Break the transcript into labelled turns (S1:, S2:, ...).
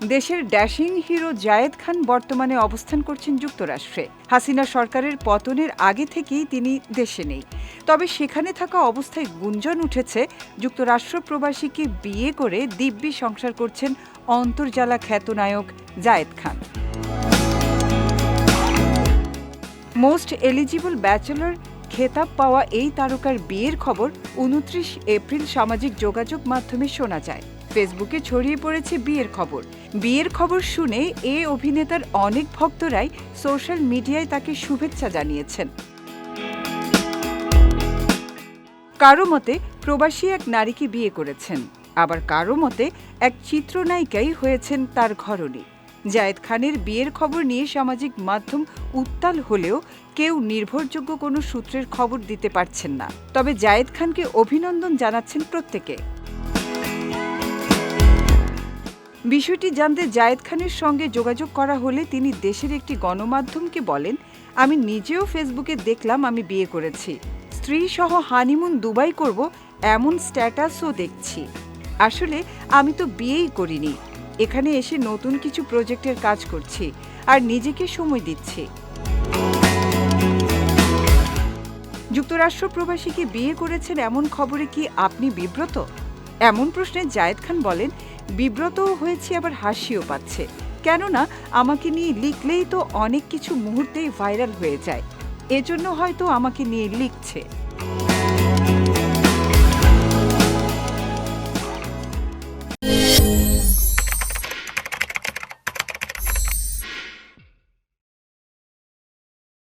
S1: দেশের dashing hero Zayed Khan বর্তমানে অবস্থান করছেন যুক্তরাষ্ট্রে। হাসিনা সরকারের পতনের আগে থেকেই তিনি দেশে নেই। তবে সেখানে থাকা অবস্থায় গুঞ্জন উঠেছে, যুক্তরাষ্ট্র প্রবাসীকে বিয়ে করে দিব্যি সংসার করছেন অন্তর্জালা খ্যাতনায়ক Zayed Khan. Most eligible bachelor খেতাব পাওয়া এই তারকার বিয়ের খবর উনত্রিশ এপ্রিল সামাজিক যোগাযোগ মাধ্যমে শোনা যায়। ফেসবুকে ছড়িয়ে পড়েছে বিয়ের খবর। বিয়ের খবর শুনে এ অভিনেতার অনেক ভক্তরাই সোশ্যাল মিডিয়ায় তাকে শুভেচ্ছা জানিয়েছেন। কারও মতে প্রবাসী এক নারীকে বিয়ে করেছেন। আবার কারও মতে এক চিত্রনায়িকাই হয়েছেন তার ঘরণী। জায়েদ খানের বিয়ের খবর নিয়ে সামাজিক মাধ্যম উত্তাল হলেও কেউ নির্ভরযোগ্য কোনো সূত্রের খবর দিতে পারছেন না। তবে জায়েদ খানকে অভিনন্দন জানাচ্ছেন প্রত্যেকে। বিষয়টি জানতে জায়েদ খানের সঙ্গে যোগাযোগ করা হলে তিনি দেশের একটি গণমাধ্যমকে বলেন, আমি নিজেও ফেসবুকে দেখলাম, আমি বিয়ে করেছি। স্ত্রী সহ হানিমুন দুবাই করব, এমন স্ট্যাটাসও দেখছি। আসলে আমি তো বিয়েই করিনি। এখানে এসে নতুন কিছু প্রজেক্টের কাজ করছি আর নিজেকে সময় দিচ্ছি। যুক্তরাষ্ট্র প্রবাসীকে বিয়ে করেছেন এমন খবরে কি আপনি বিব্রত? এমন প্রশ্নে জায়েদ খান বলেন, বিব্রতও হয়েছে আবার হাসিও পাচ্ছে। কেননা আমাকে নিয়ে লিখলেই তো অনেক কিছু মুহূর্তেই ভাইরাল হয়ে যায়। এজন্য হয়তো আমাকে নিয়ে লিখছে।